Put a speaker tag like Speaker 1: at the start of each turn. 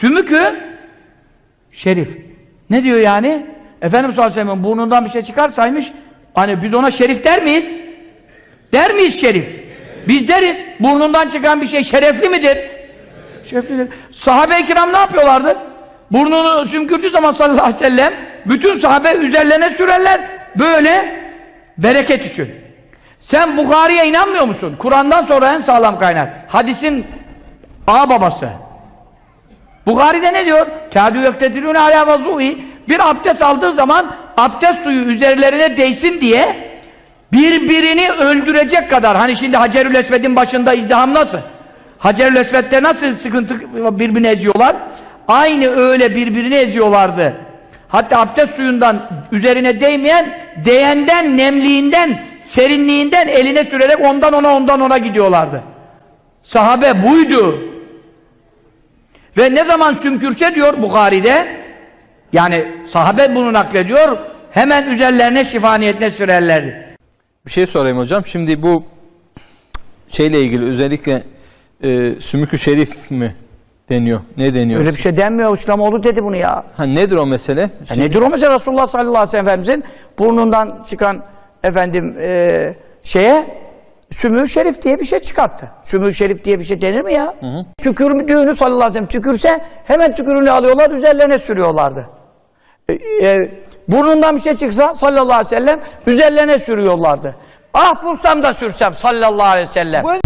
Speaker 1: Sümükü şerif. Ne diyor yani? Efendimiz sallallahu aleyhi ve sellem burnundan bir şey çıkarsaymış hani biz ona şerif der miyiz? Der miyiz şerif? Biz deriz. Burnundan çıkan bir şey şerefli midir? Şereflidir. Sahabe-i kiram ne yapıyorlardı? Burnunu sümkürdüğü zaman sallallahu aleyhi ve sellem bütün sahabe üzerlerine sürerler. Böyle bereket için. Sen Bukhari'ye inanmıyor musun? Kur'an'dan sonra en sağlam kaynak. Hadisin ağ babası. Bukhari'de ne diyor? Kâdû yektetilûne alâ vazûhi Bir abdest aldığı zaman abdest suyu üzerlerine değsin diye birbirini öldürecek kadar hani şimdi Hacerül Esved'in başında izdiham nasıl? Hacerül Esved'de nasıl sıkıntı birbirini eziyorlar? Aynı öyle birbirini eziyorlardı. Hatta abdest suyundan üzerine değmeyen değenden, nemliğinden, serinliğinden eline sürerek ondan ona ondan ona gidiyorlardı. Sahabe buydu. Ve ne zaman sümkürse diyor Bukhari'de yani sahabe bunu naklediyor hemen üzerlerine şifa niyetine sürerlerdi.
Speaker 2: Bir şey sorayım hocam. Şimdi bu şeyle ilgili özellikle e, sümükü şerif mi deniyor? Ne deniyor?
Speaker 1: Öyle bir şey denmiyor İslamoğlu dedi bunu ya.
Speaker 2: Ha, nedir o mesele?
Speaker 1: Ya
Speaker 2: Şimdi-
Speaker 1: nedir o mesela Resulullah sallallahu aleyhi ve sellem Efendimizin burnundan çıkan efendim e, şeye sümü şerif diye bir şey çıkarttı. Sümü şerif diye bir şey denir mi ya? Tükürdüğünü sallallahu aleyhi ve sellem tükürse hemen tükürüğünü alıyorlar üzerlerine sürüyorlardı. E, e, burnundan bir şey çıksa sallallahu aleyhi ve sellem üzerlerine sürüyorlardı. Ah bulsam da sürsem sallallahu aleyhi ve sellem.
Speaker 2: Bu